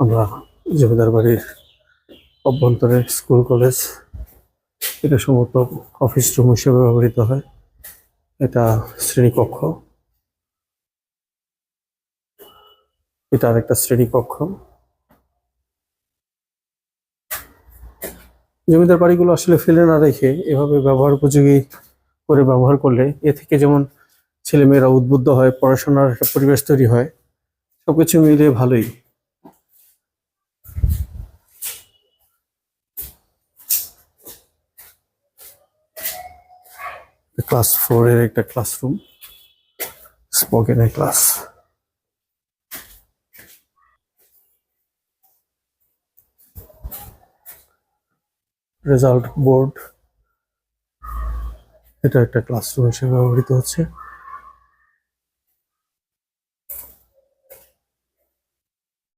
আমরা জমিদার বাড়ির অভ্যন্তরে স্কুল, কলেজ, এটা সম্ভবত অফিস রুম হিসেবে ব্যবহৃত হয়। এটা শ্রেণীকক্ষ। এটা আরেকটা শ্রেণীকক্ষ। জমিদার বাড়িগুলো আসলে ফেলে না রেখে এভাবে ব্যবহার উপযোগী করে ব্যবহার করলে এ থেকে যেমন ছেলেমেয়েরা উদ্বুদ্ধ হয়, পড়াশোনার একটা পরিবেশ তৈরি হয়, সবকিছু মিলিয়ে ভালোই। ক্লাস ফোর এর একটা ক্লাসরুম স্পোকেনের ক্লাস। রেজাল্ট বোর্ড, এটা একটা ক্লাসরুম হিসেবে ব্যবহৃত হচ্ছে।